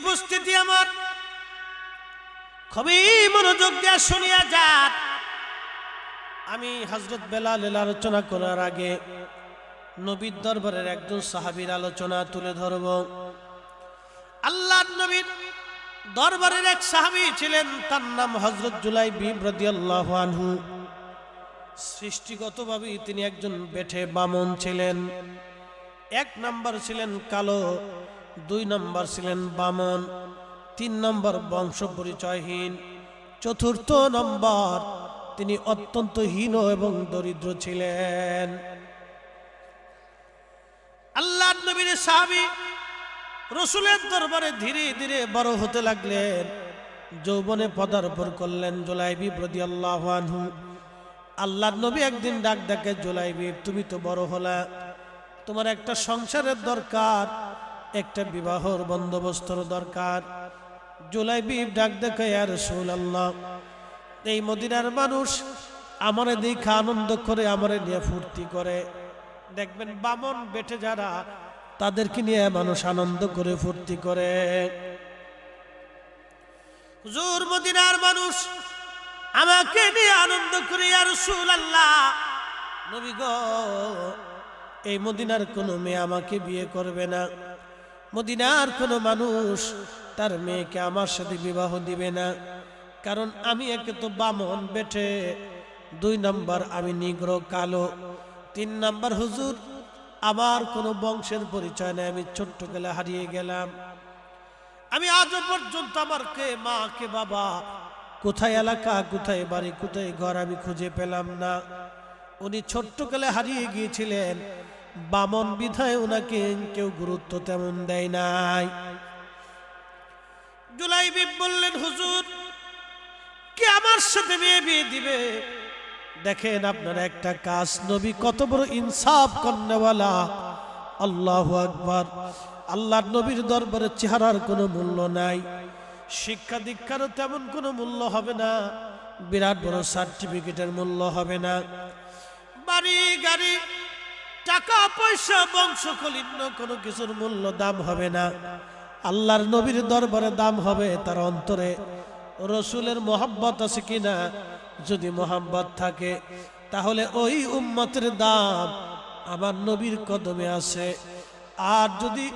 উপস্থিতি আমার। খুবই মনোযোগ দিয়ে শুনিয়া যান আমি হজরত বেলালের আলোচনা করার আগে নবীর দরবারের একজন সাহাবীর আলোচনা তুলে ধরব। আল্লাহ নবীর দরবারের এক সাহাবী ছিলেন, তার নাম হজরত জুলাই বিব্রদিয়াল্লাহু আনহু। সৃষ্টিগতভাবে তিনি একজন বেঠে বামন ছিলেন। এক নাম্বার ছিলেন কালো দুই নম্বর ছিলেন বামন, তিন নম্বর বংশ পরিচয়হীন, চতুর্থ নম্বর তিনি অত্যন্ত হীন এবং দরিদ্র ছিলেন। আল্লাহ নবীর সাহাবী রসুলের দরবারে ধীরে ধীরে বড় হতে লাগলেন, যৌবনে পদার্পণ করলেন জোলাইবি প্রতি আল্লাহ আল্লাহ নবী একদিন ডাক ডাকে জোলাইবি, তুমি তো বড় হলা, তোমার একটা সংসারের দরকার একটা বিবাহর বন্দোবস্তর দরকার। জুলাইবি ডাক দেখে আর আল্লাহ এই মদিনার মানুষ আমারে দেখে আনন্দ করে, আমারে নিয়ে ফুর্তি করে। দেখবেন বামন বেটে যারা, তাদেরকে নিয়ে মানুষ আনন্দ করে, ফুর্তি করে। হুজুর, মদিনার মানুষ আমাকে নিয়ে আনন্দ করে আর আল্লাহ নবী এই মদিনার কোনো মেয়ে আমাকে বিয়ে করবে না। মদিনার কোনো মানুষ তার মেয়েকে আমার সাথে বিবাহ দিবে না। কারণ আমি একে তো বামন বেঠে, দুই নাম্বার আমি নিগ্র কালো, তিন নাম্বার হুজুর, আমার কোনো বংশের পরিচয় নেই, আমি ছোট্ট গেলে হারিয়ে গেলাম। আমি আজও পর্যন্ত আমার কে, মা কে, বাবা, কোথায় এলাকা, কোথায় বাড়ি, কোথায় ঘর আমি খুঁজে পেলাম না। উনি ছোট্ট কালে হারিয়ে গিয়েছিলেন বামন বিধায় ওনাকে কেউ গুরুত্ব তেমন দেয় নাই। জুলাই জুলাইবি বললেন, হুজুর, কি আমার সাথে বিয়ে বিয়ে দিবে? দেখেন আপনার একটা কাজ, নবী কত বড় ইনসাফ কন্যাওয়ালা। আল্লাহ আকবার। আল্লাহর নবীর দরবারে চেহারার কোনো মূল্য নাই। শিক্ষা দীক্ষারও তেমন কোনো মূল্য হবে না। বিরাট বড় সার্টিফিকেটের মূল্য হবে না। বাড়ি, গাড়ি টাকা, পয়সা, বংশ কলিন্ন কোনো কিছুর মূল্য দাম হবে না। আল্লাহর নবীর দরবারে দাম হবে তার অন্তরে। রসুলের মোহাব্বত আছে কিনা? যদি মোহাব্বত থাকে, তাহলে ওই উম্মতের দাম আমার নবীর কদমে আছে। আর যদি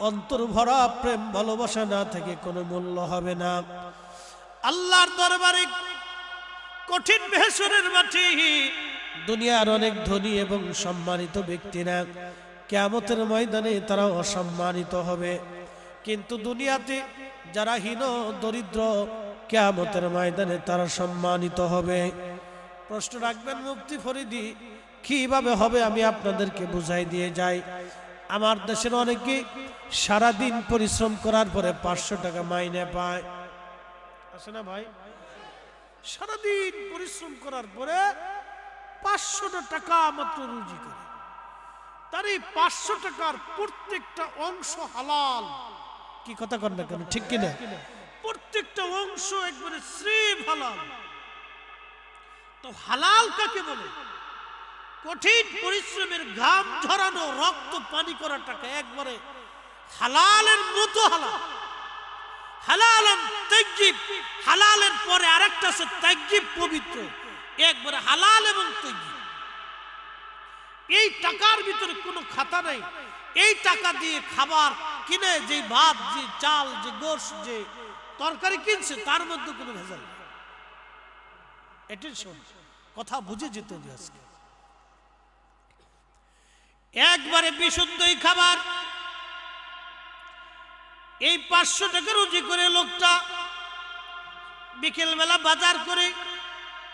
অন্তর ভরা প্রেম, ভালোবাসা না থেকে, কোনো মূল্য হবে না। আল্লাহর দরবারে কঠিন ভেসরের মাটি দুনিয়ার অনেক ধনী এবং সম্মানিত ব্যক্তিরা কেমতের ময়দানে তারা অসম্মানিত হবে। কিন্তু দুনিয়াতে যারা হীন দরিদ্র, কেয়ামতের ময়দানে তারা সম্মানিত হবে। প্রশ্ন রাখবেন মুক্তি ফরিদি, কীভাবে হবে আমি আপনাদেরকে বুঝাই দিয়ে যাই। আমার দেশের অনেকে সারাদিন পরিশ্রম করার পরে পাঁচশো টাকা মাইনে পায়। আছে না ভাই? সারাদিন পরিশ্রম করার পরে পাঁচশোটা টাকা মাত্র রুজি করে। তার এই পাঁচশো টাকার প্রত্যেকটা অংশ হালাল। কি কথা কর না কেন? ঠিক কিনা? প্রত্যেকটা অংশ একবারে শ্রেম হালাল। তো হালাল কাকে বলে? কঠিন পরিশ্রমের ঘাম ঝরানো রক্ত পানি করা টাকা একবারে হালালের মতো হালাল। হালাল তৈজিব হালালের পরে আরেকটা আছে তৈজিব পবিত্র। একবারে হালাল এবং তৈজিব এই টাকার ভিতরে কোনো খাতা নেই। এই টাকা দিয়ে খাবার কিনে যে ভাত, যে চাল, যে গোশ, যে তরকারি কিনছে, তার মধ্যে কোনো ভেজাল কথা বুঝে যেতে হবে আজকে। একবারে বিশুদ্ধই খাবার। এই পাঁচশো টাকা রুজি করে লোকটা বিকেলবেলা বাজার করে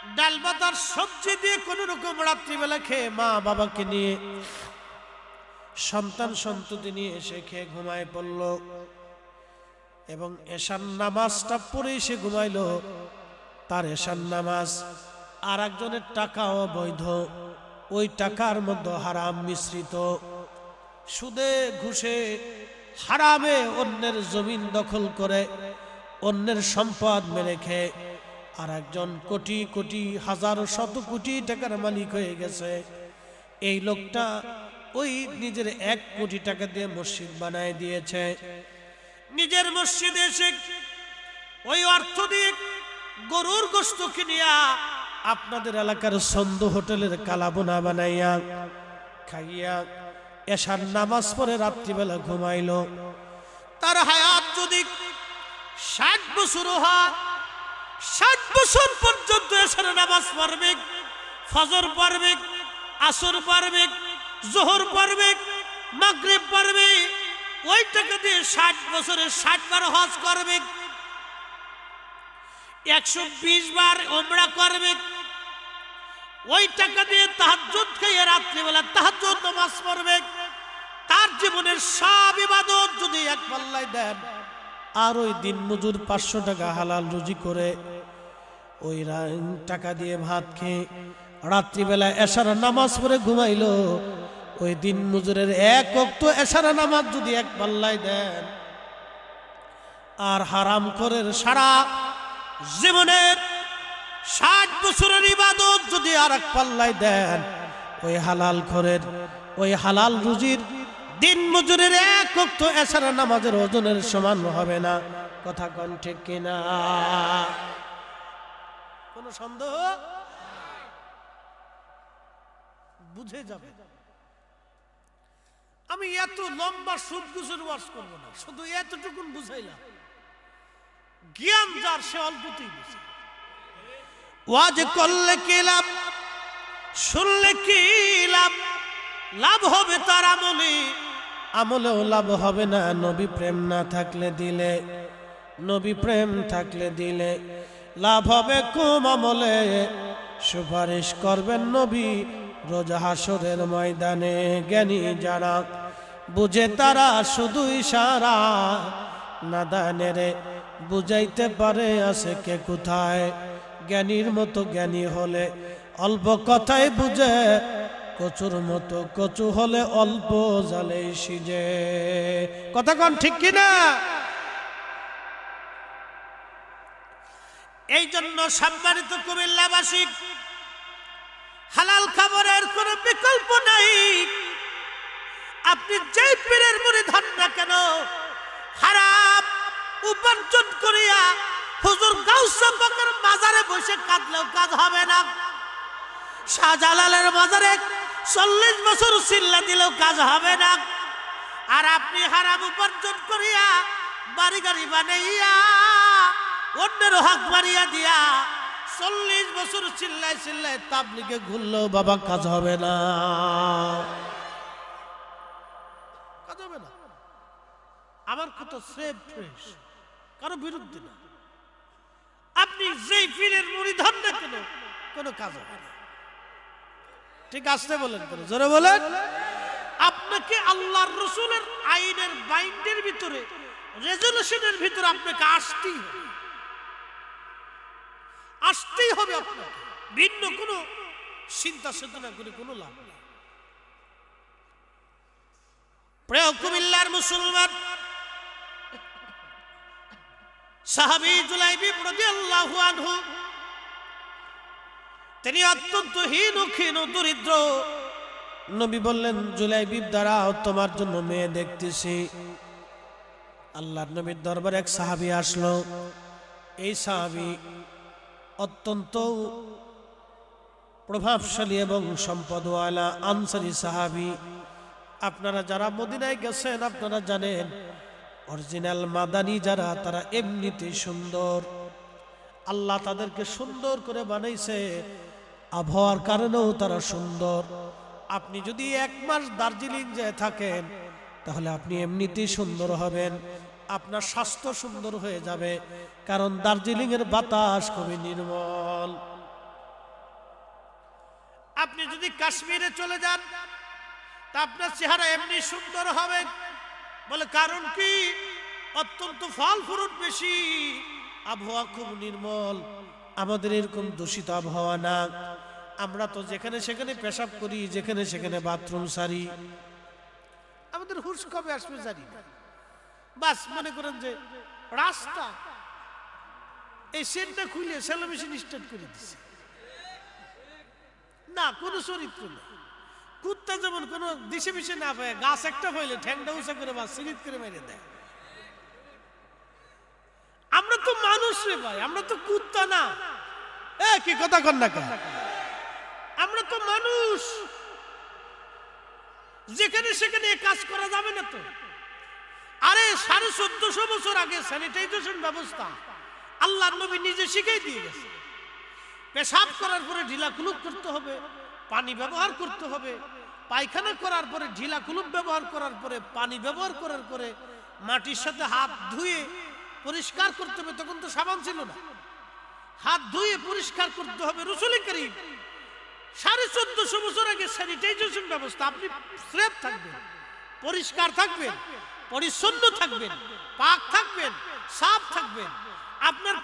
ডাল বাজার সবজি দিয়ে কোন রকম রাত্রিবেলা খেয়ে মা বাবাকে নিয়ে, সন্তান সন্ততি নিয়ে এসে খেয়ে ঘুমায় পড়ল। এবং এশান নামাজটা পড়ে সে ঘুমাইলো। তার এশান নামাজ আর একজনের টাকাও বৈধ ওই টাকার মধ্যে হারাম মিশ্রিত। সুদে ঘুষে হারামে অন্যের জমিন দখল করে অন্যের সম্পদ মেরে খেয়ে আর একজন কোটি কোটি, হাজার শত কোটি টাকার মালিক হয়ে গেছে। এই লোকটা ওই নিজের এক কোটি টাকা দিয়ে মসজিদ বানায় দিয়েছে। নিজের মসজিদে এসে ওই অর্থ দিয়ে গরুর গোস্ত কিনিয়া আপনাদের এলাকার সন্দ হোটেলের কালাবোনা বানাইয়া খাইয়া এসার নামাজ পড়ে রাত্রিবেলা ঘুমাইল। তার হায়াত যদি ষাট বছর হয় ষাট বছর পর্যন্ত এসার নামাজ পড়বে, ফজর পড়বে, আসর পড়বে, জোহর পড়বে, মাগরিব পড়বে ওই টাকা দিয়ে ষাট বছরের ষাট বার হজ করবে, একশো বিশ বার ওমরা করবে ওই টাকা দিয়ে তাহাজ্জুদ খাইয়ে রাত্রিবেলা তাহাজ্জুদ নামাজ পড়বে, তার জীবনের সব ইবাদত যদি এক পাল্লায় দেন আর ওই দিন মজুর পাঁচশো টাকা হালাল রুজি করে ওই টাকা দিয়ে ভাত খেয়ে রাত্রিবেলা এশারা নামাজ পড়ে ঘুমাইলো। ওই দিন মজুরের এক অক্ত এশারা নামাজ যদি এক পাল্লায় দেন, আর হারাম করে সারা জীবনের ষাট বছরের ইবাদত যদি আর এক পাল্লায় দেন, ওই হালাল খরের ওই হালাল রুজির দিন মজুরের এক অক্ত এছাড়া নামাজের ওজনের সমান হবে না। কথা কন ঠিক কিনা? কোন সন্দেহ? বুঝে যাবে। আমি এত লম্বা সুদ গুজের ওয়াজ করব না, শুধু এতটুকুন বুঝাইলাম। জ্ঞান যার, সে অল্পতেই বুঝে। ওয়াজ করলে কি লাভ? শুনলে কি লাভ? লাভ হবে তার আমলে। আমলেও লাভ হবে না। নবী প্রেম না থাকলে দিলে, নবী প্রেম থাকলে দিলে লাভ হবে কম আমলে। সুপারিশ করবেন নবী রোজা হাসরের ময়দানে। জ্ঞানী যারা বুঝে তারা শুধু ইশারা নাদানেরে বুঝাইতে পারে আছে কে কোথায়। জ্ঞানীর মতো জ্ঞানী হলে অল্প কথাই বুঝে। কচুর মতো, কচু হলে অল্প জালে সিজে। কথা কন ঠিক কিনা? এই জন্য সম্মানিত কুমিল্লাবাসী, হালাল খাবারের কোনো বিকল্প নাই। আপনি যে পীরের মুড়ি ধন না কেন, হারাম উপার্জন করিয়া হুজুর গাউসা পাকের মাজারে বসে কাঁদলেও কাজ হবে না। শাহজালালের মাজারে চল্লিশ বছর চিল্লা দিলেও কাজ হবে না। আর আপনি হারাম উপার্জন করিয়া বাড়ি গাড়ি বানাইয়া, অন্যের হক মারিয়া দিয়া চল্লিশ বছর চিল্লাই চিল্লাই তাবলিগে ঘুরলেও বাবা কাজ হবে না। কাজ হবে না। আমার কত সেফ ফ্রেশ, কারও বিরুদ্ধে না। আপনি যেই পীরের মুড়ি ধন না কেন, কোনো কাজ হবে না। ঠিক আসতে বলেন জোরে বলেন। আপনাকে আল্লাহর রসুলের আইনের বাইন্ডের ভিতরে রেজলিউশনের ভিতরে আপনাকে আসতেই হবে। আসতেই হবে আপনাকে। ভিন্ন কোনো চিন্তা চেতনা করে কোনো লাভ নেই। প্রিয় কুমিল্লার মুসলমান, সাহাবি জুলাইবি রাদিয়াল্লাহু আনহু তিনি অত্যন্ত হীন ক্ষীণ দরিদ্র। নবী বললেন, জুলাইবিব দ্বারা তোমার জন্য মেয়ে দেখতেছি। আল্লাহর নবীর দরবারে এক সাহাবি আসলো। এই সাহাবি অত্যন্ত প্রভাবশালী এবং সম্পদওয়ালা, আনসারি সাহাবি। আপনারা যারা মদিনায় গেছেন, আপনারা জানেন, অরিজিনাল মাদানি যারা, তারা এমনিতেই সুন্দর। আল্লাহ তাদেরকে সুন্দর করে বানাইছে। আবহাওয়ার কারণেও তারা সুন্দর। আপনি যদি এক মাস দার্জিলিং যায় থাকেন, তাহলে আপনি এমনিতেই সুন্দর হবেন। আপনার স্বাস্থ্য সুন্দর হয়ে যাবে, কারণ দার্জিলিং এর বাতাস খুবই নির্মল। আপনি যদি কাশ্মীরে চলে যান, তা আপনার চেহারা এমনি সুন্দর হবে। বলে কারণ কি? অত্যন্ত ফল ফ্রুট বেশি। আবহাওয়া খুব নির্মল। আমাদের এরকম দূষিত আবহাওয়া না। আমরা তো যেখানে সেখানে পেশাব করি, যেখানে সেখানে বাথরুম সারি। আমাদের হুশ কবে আসবে জানি না। বাস, মনে করেন যে রাস্তা, এই সেটটা খুলে সেলো মেশিন স্টার্ট করে দিছে। না, কোনো চরিত্র নেই। কুত্তা যেমন কোনো দিশে মিশে না পায় গাছ একটা পাইলে ঠ্যাংটা উঁচা করে বা সিরিত করে মেরে দেয়। আমরা তো মানুষ রে ভাই, আমরা তো কুত্তা না। এ, কি কথা কন না কেন? আমরা তো মানুষ। যেখানে সেখানে কাজ করা যাবে না তো। আরে সাড়ে চোদ্দশো বছর আগে স্যানিটাইজেশন ব্যবস্থা আল্লাহ নবী নিজে শিখাই দিয়ে গেছে। পেশাব করার পরে ঢিলা কুলুপ করতে হবে, পানি ব্যবহার করতে হবে, পায়খানা করার পরে ঢিলা কুলুপ ব্যবহার করার পরে পানি ব্যবহার করার পরে মাটির সাথে হাত ধুয়ে পরিষ্কার করতে হবে, তখন তো সাবান ছিল না। হাত ধুয়ে পরিষ্কার করতে হবে রসুলি করিম। সাড়ে চোদ্দশো বছর আগে স্যানিটাইজেশন ব্যবস্থা, আপনি স্রেফ থাকবেন, পরিষ্কার থাকবেন, পরিচ্ছন্ন থাকবেন, পাক থাকবেন, সাফ থাকবেন। আপনার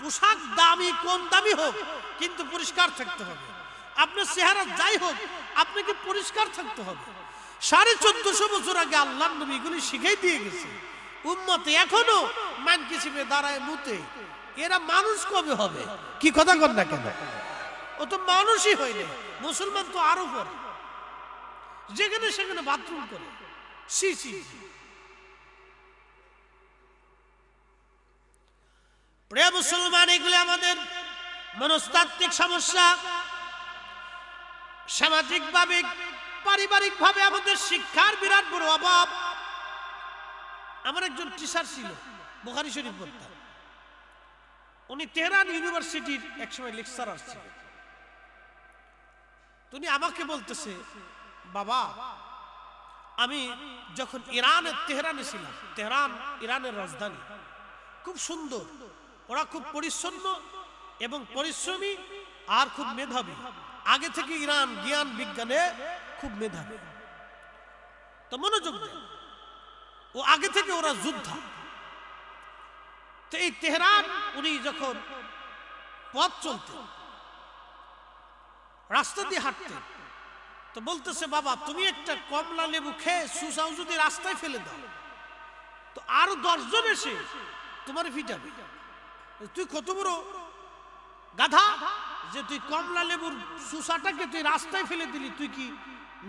পোশাক দামি, কম দামি হোক, কিন্তু পরিষ্কার থাকতে হবে। আপনার চেহারা যাই হোক, আপনাকে পরিষ্কার থাকতে হবে। সাড়ে চোদ্দশো বছর আগে আল্লাহ নবী এগুলি শিখাই দিয়ে গেছে। উম্মতে এখনও মান কিসিমে দাঁড়ায় মুতে। এরা মানুষ কবে হবে? কি কথা কর না কেন? ও তো মানুষই হয়নি মুসলমান তো আরও করে যেখানে সেখানে বাথরুম করে। সি সি। প্রিয় মুসলমান, এগুলি আমাদের মনস্তাত্ত্বিক সমস্যা। সামাজিক ভাবে পারিবারিক ভাবে আমাদের শিক্ষার বিরাট বড় অভাব। আমার একজন টিচার ছিল, বুখারি শরীফ পড়তাম উনি তেহরান ইউনিভার্সিটির একসময় লেকচারার ছিলেন। তুমি আমাকে বলতেছে, বাবা, আমি যখন ইরানের তেহরানে ছিলাম, তেহরান ইরানের রাজধানী, খুব সুন্দর, ওরা খুব পরিচ্ছন্ন এবং পরিশ্রমী আর খুব মেধাবী। আগে থেকে ইরান জ্ঞান বিজ্ঞানে খুব মেধাবী। তো মনোযোগ ও আগে থেকে ওরা যোদ্ধা। তো এই তেহরান, উনি যখন পথ চলতেন রাস্তা দিয়ে হাঁটতেন তো বলতেছে, বাবা, তুমি একটা কমলা লেবু খেয়ে সুসাও যদি রাস্তায় ফেলে দাও, তো আরও দশজন এসে তোমার ফিটাবে তুই কত বড় গাধা? যে তুই কমলা লেবুর সুসাটাকে তুই রাস্তায় ফেলে দিলি, তুই কি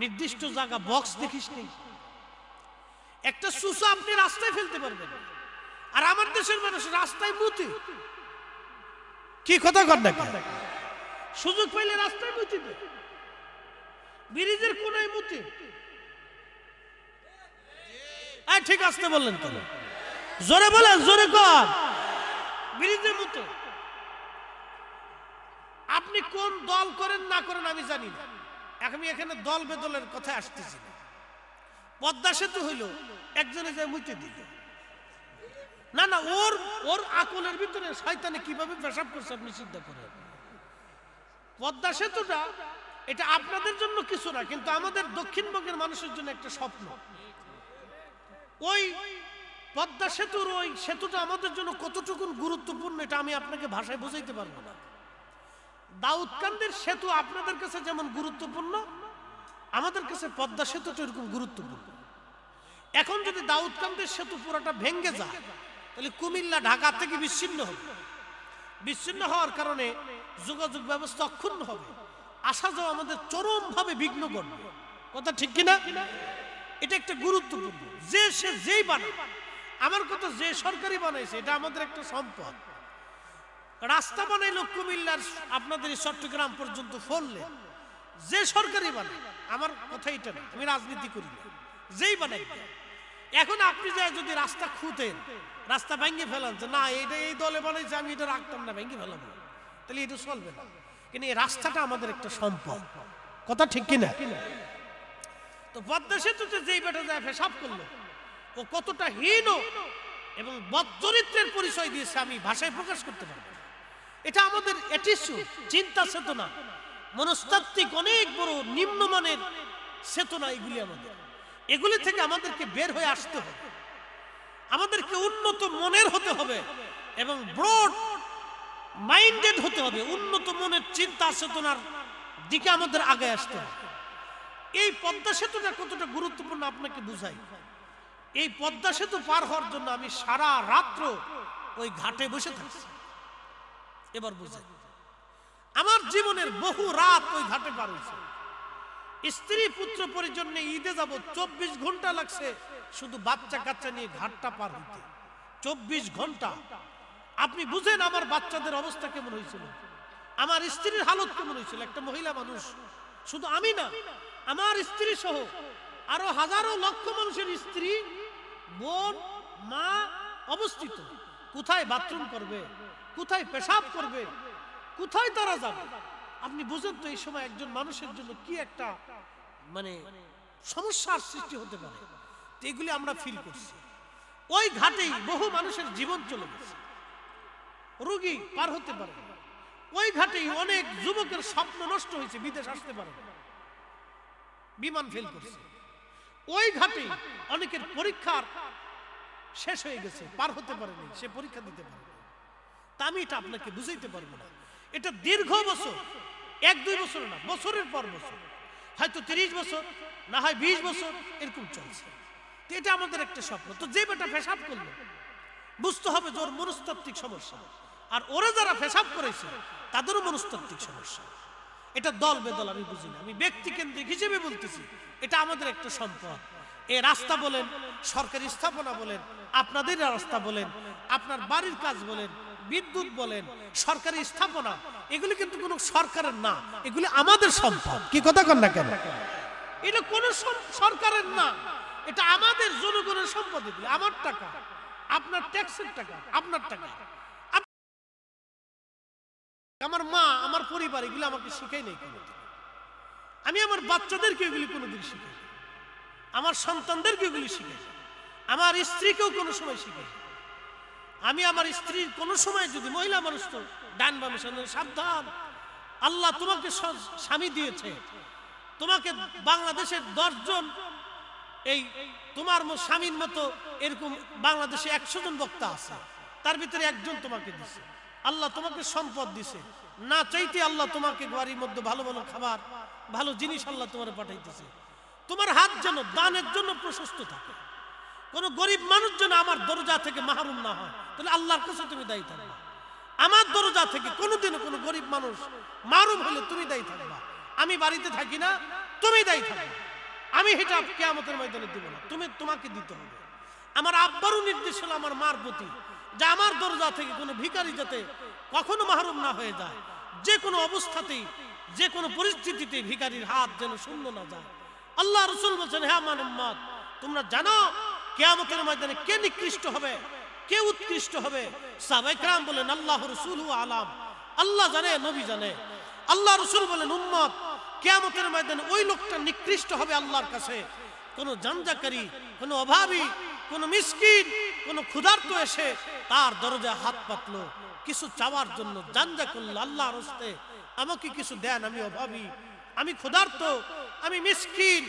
নির্দিষ্ট জায়গা বক্স দেখিস নেই একটা সুসা আপনি রাস্তায় ফেলতে পারবেন। আর আমার দেশের মানুষ রাস্তায় মুতে। কি কথা কর কেন? সুযোগ পাইলে রাস্তায় মুতে দেয় ব্রিজের কোনায় ঠিক আসতে বললেন জোরে বলেন, জোরে কর মুতে। আপনি কোন দল করেন না করেন আমি জানি না। আমি এখানে দল বেদলের কথা আসতেছি না। পদ্মা সেতু হইল, একজনে যায় মুইতে দিল। না না, ওর ওর আকলের ভিতরে শয়তানে কীভাবে পেশাব করছে আপনি চিন্তা করেন। পদ্মা সেতুটা এটা আপনাদের জন্য কিছু না, কিন্তু আমাদের দক্ষিণবঙ্গের মানুষের জন্য একটা স্বপ্ন। ওই পদ্মা সেতুর ওই সেতুটা আমাদের জন্য কতটুকু গুরুত্বপূর্ণ এটা আমি আপনাকে ভাষায় বোঝাইতে পারব না। দাউদকান্দের সেতু আপনাদের কাছে যেমন গুরুত্বপূর্ণ, আমাদের কাছে পদ্মা সেতুটা এরকম গুরুত্বপূর্ণ। এখন যদি দাউদকান্দের সেতু পুরোটা ভেঙ্গে যায়, তাহলে কুমিল্লা, ঢাকা থেকে বিচ্ছিন্ন হবে। বিচ্ছিন্ন হওয়ার কারণে যোগাযোগ ব্যবস্থা অক্ষুণ্ণ হবে। আসা যাওয়া আমাদের চরমভাবে বিঘ্ন ঘটবে কথা ঠিক কিনা? এটা একটা গুরুত্বপূর্ণ। যে সে যেই বানায় আমার কথা যে সরকারি বানাইছে, এটা আমাদের একটা সম্পদ। রাস্তা বানাইলো কুমিল্লার আপনাদের চট্টগ্রাম পর্যন্ত ফললে, যে সরকারি বানায় আমার কথা এটা না, আমি রাজনীতি করি না। যেই বানাই এখন আপনি যায় যদি রাস্তা খুঁতেন, রাস্তা ভেঙে ফেলান যে না, এটা এই দলে বানাইছে, আমি এটা রাখতাম না, ভেঙে ফেলাবো তাহলে এটা চলবে না। কিন্তু এই রাস্তাটা আমাদের একটা সম্পদ। কথা ঠিক কিনা? তো পদ্মা সেতুতে যেই বেটা যায় পেশাব করল। ও কতটা হীন এবং বদচরিত্রের পরিচয় দিয়েছে আমি ভাষায় প্রকাশ করতে পারব এটা আমাদের অ্যাটিচিউড চিন্তা চেতনা। মনস্তাত্ত্বিক অনেক বড় নিম্নমানের চেতনা এগুলি আমাদের। এগুলি থেকে আমাদেরকে বের হয়ে আসতে হবে। আমাদেরকে উন্নত মনের হতে হবে এবং ব্রড মাইন্ডেড হতে হবে, উন্নত মনের চিন্তা চেতনার দিকে আমাদের আগে আসতে হবে। এই পদ্মা সেতুটা কতটা গুরুত্বপূর্ণ আপনাকে বুঝাই। এই পদ্মা সেতু পার হওয়ার জন্য আমি সারা রাত্র ওই ঘাটে বসে থাকছি। এবার বুঝাই। আমার জীবনের বহু রাত ওই ঘাটে পার হয়েছে। স্ত্রী পুত্র পরিজন্য ঈদে যাব, চব্বিশ ঘণ্টা লাগছে শুধু বাচ্চা কাচ্চা নিয়ে ঘাটটা পার হইতে। চব্বিশ ঘণ্টা আপনি বুঝেন আমার বাচ্চাদের অবস্থা কেমন হয়েছিল? আমার স্ত্রীর হালত কেমন হয়েছিল? একটা মহিলা মানুষ। শুধু আমি না, আমার স্ত্রী সহ আরও হাজারো লক্ষ মানুষের স্ত্রী, বোন, মা অবস্থিত। কোথায় বাথরুম করবে? কোথায় পেশাব করবে? কোথায় তারা যাবে? আপনি বুঝেন তো এই সময় একজন মানুষের জন্য কি একটা মানে সমস্যার সৃষ্টি হতে পারে। এগুলি আমরা ফিল করছি। ওই ঘাটেই বহু মানুষের জীবন চলে গেছে। রোগী পার হতে পারে। ওই ঘাটেই অনেক যুবকের স্বপ্ন নষ্ট হয়েছে, বিদেশ আসতে পারে বিমান ফেল করছে। ওই ঘাটেই অনেকের পরীক্ষার শেষ হয়ে গেছে, পার হতে পারেনি সে পরীক্ষা দিতে পারে তা আমি এটা আপনাকে বুঝাইতে পারব না। এটা দীর্ঘ বছর, এক, দুই বছর না, বছরের পর বছর। হয়তো তিরিশ বছর, না হয় বিশ বছর, এরকম চলছে। তো এটা আমাদের একটা স্বপ্ন। তো যে বেটা পেশাব করল, বুঝতে হবে যে ওর মনস্তাত্ত্বিক সমস্যা। আর ওরা যারা পেশাব করেছে তাদেরও মনস্তাত্ত্বিক সমস্যা। এটা দল বেদল, আমি বুঝি না। আমি ব্যক্তি কেন্দ্রিক হিসেবে বলতেছি, এটা আমাদের একটা সম্পদ। এ রাস্তা বলেন, সরকারি স্থাপনা বলেন, আপনাদের রাস্তা বলেন, আপনার বাড়ির কাজ বলেন, বিদ্যুৎ বলেন, সরকারি স্থাপনা, এগুলি কিন্তু কোনো সরকারের না। এগুলি আমাদের সম্পদ। কি কথা কন না কেন? এটা কোন সরকারের না। এটা আমাদের জনগণের সম্পদ এগুলি। আমার টাকা, আপনার ট্যাক্সের টাকা, আপনার টাকা। আমার মা, আমার পরিবার এগুলো আমাকে শিখাই নাই কোনোদিন। আমি আমার বাচ্চাদেরকে এগুলি কোনোদিন শিখাই। আমার সন্তানদেরকে এগুলি শিখাই আমার স্ত্রীকেও কোনো সময় শিখাই আমি আমার স্ত্রীর কোনো সময় যদি মহিলা মানুষ তো ডান বামে সাবধান। আল্লাহ তোমাকে স্বামী দিয়েছে। তোমাকে বাংলাদেশের দশজন এই তোমার স্বামীর মতো এরকম বাংলাদেশে একশো জন বক্তা আছে। তার ভিতরে একজন তোমাকে দিছে। আল্লাহ তোমাকে সম্পদ দিছে। না চাইতে আল্লাহ তোমাকে বাড়ির মধ্যে ভালো ভালো খাবার, ভালো জিনিস আল্লাহ তোমার পাঠাইতেছে। তোমার হাত যেন দানের জন্য প্রশস্ত থাকে। কোন গরিব মানুষ যেন আমার দরজা থেকে মাহরুম না হয়, তাহলে আল্লাহর কাছে তুমি দায়ী থাকবা। আমার দরজা থেকে কোনোদিনও কোনো গরিব মানুষ মাহরুম হলে তুমি দায়ী থাকবা। আমি বাড়িতে থাকি না, তুমি দায়ী থাকবা। আমি এটা কেয়ামতের ময়দানে দিব না, তুমি তোমাকে দিতে হবে। আমার আব্বারও নির্দেশ হলো আমার মার প্রতি যে আমার দরজা থেকে কোনো ভিখারি যাতে কখনো মাহরুম না হয়ে যায়, যে কোনো অবস্থাতেই যে কোনো পরিস্থিতিতে ভিখারির হাত যেন শূন্য না যায়। আল্লাহ রসুল বলছেন হ্যাঁ মান উম্মত তোমরা জানো, কেয়ামতের ময়দানে কে নিকৃষ্ট হবে, কে উৎকৃষ্ট হবে? সাহাবাইকরাম বলেন, আল্লাহ রসুল আলাম। আল্লাহ জানে, নবী জানে। আল্লাহ রসুল বলেন উম্মত কেয়ামতের ময়দানে ওই লোকটা নিকৃষ্ট হবে আল্লাহর কাছে। কোনো জানজাকারী কোনো অভাবী, কোনো মিসকিন, কোনো ক্ষুধার্ত এসে তার দরজায় হাত পাতলো। কিছু চাওয়ার জন্য জানজা করল, আল্লাহর হস্তে, আমাকে কিছু দেন, আমি অভাবী, আমি ক্ষুধার্ত, আমি মিসকিন।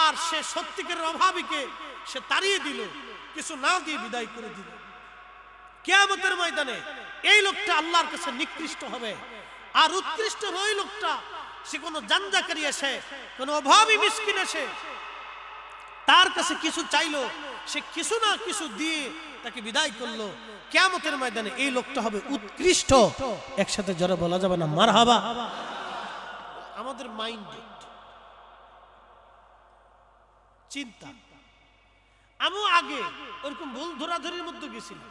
আর সে সত্যিকারের অভাবীকে সে তাড়িয়ে দিল, কিছু না দিয়ে বিদায় করে দিল। কেয়ামতের ময়দানে এই লোকটা আল্লাহর কাছে নিকৃষ্ট হবে। আর উৎকৃষ্ট ওই লোকটা, সে কোনো জানজাকারী এসে, কোনো অভাবী মিসকিন এসে তার কাছে কিছু চাইলো, সে কিছু না কিছু দিয়ে তাকে বিদায় করল। কেয়ামতের ময়দানে এই লোকটা হবে উৎকৃষ্ট। একসাথে যারা বলা যাবে না মার হাবা আমাদের মাইন্ড চিন্তা। আমিও আগে ওরকম ভুল ধরাধরির মধ্যে গেছিলাম।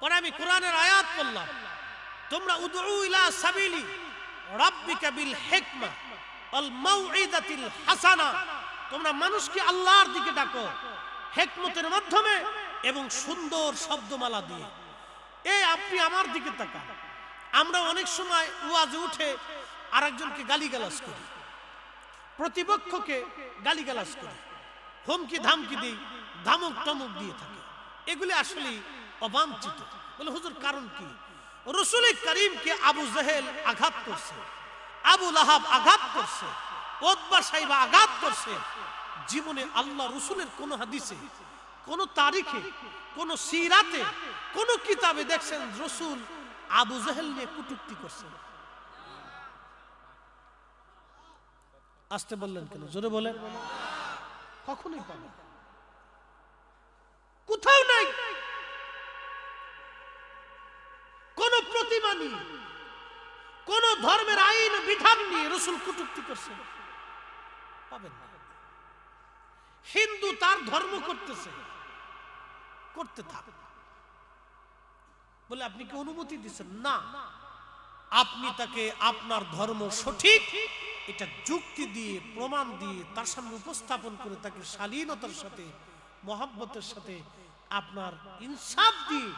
পরে আমি কোরআনের আয়াত পড়লাম। তোমরা উদউ ইলা সাবিলি রাব্বিকা বিল হিকমা ওয়াল মাউইদাতিল হাসানা। তোমরা মানুষকে আল্লাহর দিকে ডাকো, হেকমতের মাধ্যমে এবং সুন্দর শব্দমালা দিয়ে। এই আপনি আমার দিকে তাকান। আমরা অনেক সময় ওয়াজে উঠে আরেকজনকে গালিগালাজ করি। প্রতিপক্ষকে গালিগালাজ করি। হুমকি ধামকি দিই, ধামক টামক দিয়ে থাকে। এগুলি আসলে অবাঞ্ছিত। বলে, হুজুর, কারণ কি? রসুল করিমকে আবু জাহেল আঘাত করছে, আবু লাহাব আঘাত করছে আঘাত করছে। জীবনে আল্লাহ রসুলের কোন হাদিসে, কোন তারিখে, কোন সিরাতে, কোন কিতাবে দেখছেন রসুল আবু জাহেল নিয়ে কুটুক্তি করছেন আসতে বললেন কেন? জোরে বলেন। কখনোই পাবে কোথাও নাই। কোন প্রতিমা নেই। কোন ধর্মের আইন বিধান নিয়ে রসুল কুটুক্তি করছে। পাবেন না। হিন্দু তার ধর্ম করতেছে। করতে থাক। বলে, আপনি কি অনুমতি দিচ্ছেন? না। আপনি তাকে আপনার ধর্ম সঠিক, এটা যুক্তি দিয়ে, প্রমাণ দিয়ে, তার সামনে উপস্থাপন করে তাকে শালীনতার সাথে, মহাব্বতের সাথে, আপনার ইনসাফ দিয়ে,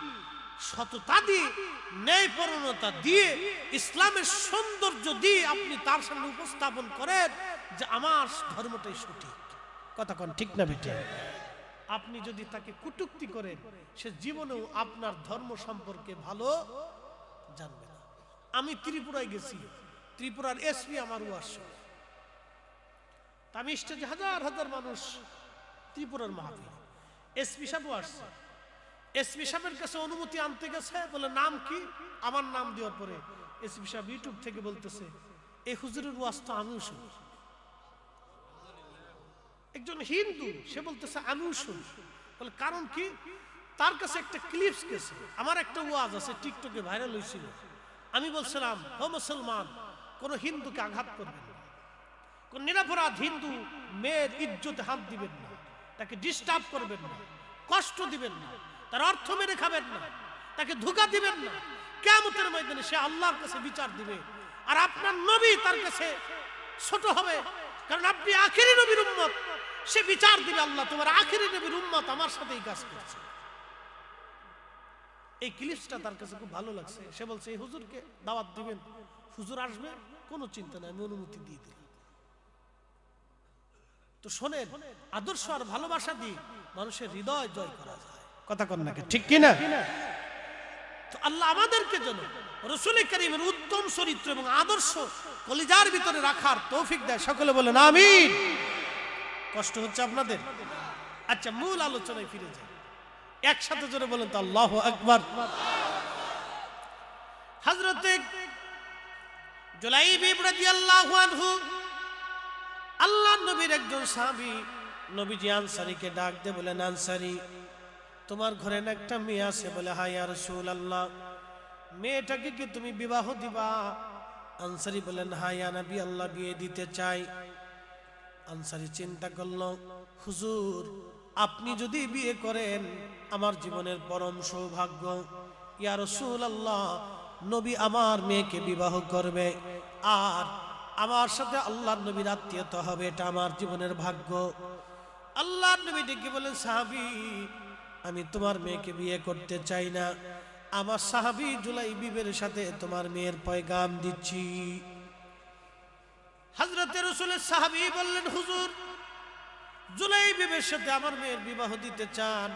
সততা দিয়ে ন্যায়পরণতা দিয়ে, ইসলামের সৌন্দর্য দিয়ে আপনি তার সামনে উপস্থাপন করেন যে আমার ধর্মটাই সঠিক। কন, ঠিক না বেটে আপনি যদি তাকে কুটুক্তি করেন, সে জীবনেও আপনার ধর্ম সম্পর্কে ভালো জানবে না। আমি ত্রিপুরায় গেছি। ত্রিপুরার এসপি আমার ওয়াস আমি স্টেজে হাজার হাজার মানুষ ত্রিপুরার মাহফিল এসপি সাহেবও আসছে। এসপি সাহেবের কাছে অনুমতি আনতে গেছে, বলে নাম কি? আমার নাম দেওয়ার পরে এসপি সাহেব ইউটিউব থেকে বলতেছে এই হুজুরের ওয়াজ তো আমিও শুনি। একজন হিন্দু, সে বলতেছে, আমিও শুনি। বলে কারণ কি? তার কাছে একটা ক্লিপস গেছে। আমার একটা ওয়াজ আছে টিকটকে ভাইরাল হয়েছিল। আমি বলছিলাম, ও মুসলমান, কোন হিন্দুকে আঘাত করবেন না। কোন নিরাপরাধ হিন্দু মেয়ের ইজ্জতে হাত দিবেন না। তাকে ডিস্টার্ব করবেন না। কষ্ট দিবেন না। তার অর্থ মেরে খাবেন না। তাকে ধোকা দিবেন না। কেমতের ময়দানে সে আল্লাহর কাছে বিচার দিবে। আর আপনার নবী তার কাছে ছোট হবে। কারণ আপনি আখেরি নবীর উম্মত। সে বিচার দিবে আল্লাহ, তোমার আখেরি নবীর উম্মত আমার সাথেই কাজ করছে। এই ক্লিপসটা তার কাছে খুব ভালো লাগছে। সে বলছে, এই হুজুরকে দাওয়াত দিবেন। হুজুর আসবে, কোনো চিন্তা নাই, আমি অনুমতি দিয়ে দিলাম। তো শোনেন, আদর্শ আর ভালোবাসা দিয়ে মানুষের হৃদয় জয় করা যায়। কথা কন নাকি ঠিক কিনা? তো আল্লাহ আমাদেরকে যেন রসুল করিমের উত্তম চরিত্র এবং আদর্শ কলিজার ভিতরে রাখার তৌফিক দেয়। সকলে বলেন, আমিন। কষ্ট হচ্ছে আপনাদের? আচ্ছা মূল আলোচনায় ফিরে যাই। একসাথে জোরে বলেন তো, আল্লাহ আকবার। হজরতে আল্লাহ নবীর একজন সাহাবী নবীজি আনসারীকে ডাক দিয়ে বলেন, আনসারী, তোমার ঘরে না একটা মেয়ে আছে? বলে হাই আর রসুল আল্লাহ মেয়েটাকে কি তুমি বিবাহ দিবা? আনসারি বলেন হাই নবী, আল্লাহ বিয়ে দিতে চাই। আনসারি চিন্তা করল, হুজুর, আপনি যদি বিয়ে করেন, আমার জীবনের পরম সৌভাগ্য। ইয়া রসুল আল্লাহ নবী আমার মেয়েকে বিবাহ করবে। আর আমার সাথে আল্লাহ নবীর আত্মীয়তা হবে, এটা আমার জীবনের ভাগ্য। আল্লাহ নবী ডেকে বলেন সাহাবি, আমি তোমার মেয়েকে বিয়ে করতে চাই না। আমার সাহাবি জুলাই বিবের সাথে তোমার মেয়ের পয়গাম দিচ্ছি। হজরতে রসুলের সাহাবি বললেন, হুজুর জুলাই বিবের সাথে আমার মেয়ের বিবাহ দিতে চান।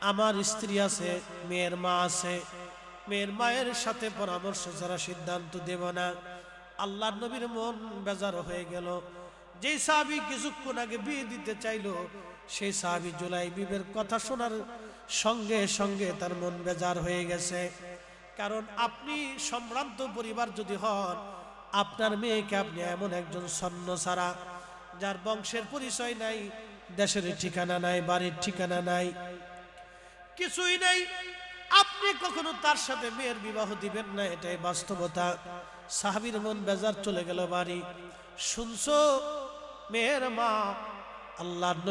আমার স্ত্রী আছে, মেয়ের মা আছে। মেয়ের মায়ের সাথে পরামর্শ ছাড়া সিদ্ধান্ত দেব না। আল্লাহ নবীর মন বেজার হয়ে গেল। যেই সাহাবি কিছুক্ষণ আগে বিয়ে দিতে চাইলো, সেই সাহাবি জুলাই বিবের কথা শোনার সঙ্গে সঙ্গে তার মন বেজার হয়ে গেছে। কারণ আপনি সম্ভ্রান্ত পরিবার যদি হন আপনার মেয়েকে আপনি এমন একজন সন্ন ছাড়া, যার বংশের পরিচয় নাই, দেশের ঠিকানা নাই, বাড়ির ঠিকানা নাই, কিছুই নাই, আপনি কখনো তার সাথে মেয়ের বিবাহ দিবেন না, এটাই বাস্তবতা। সাহাবির মন বেজার চলে গেল বাড়ি। শুনছো, মেয়ের মা আল্লাহ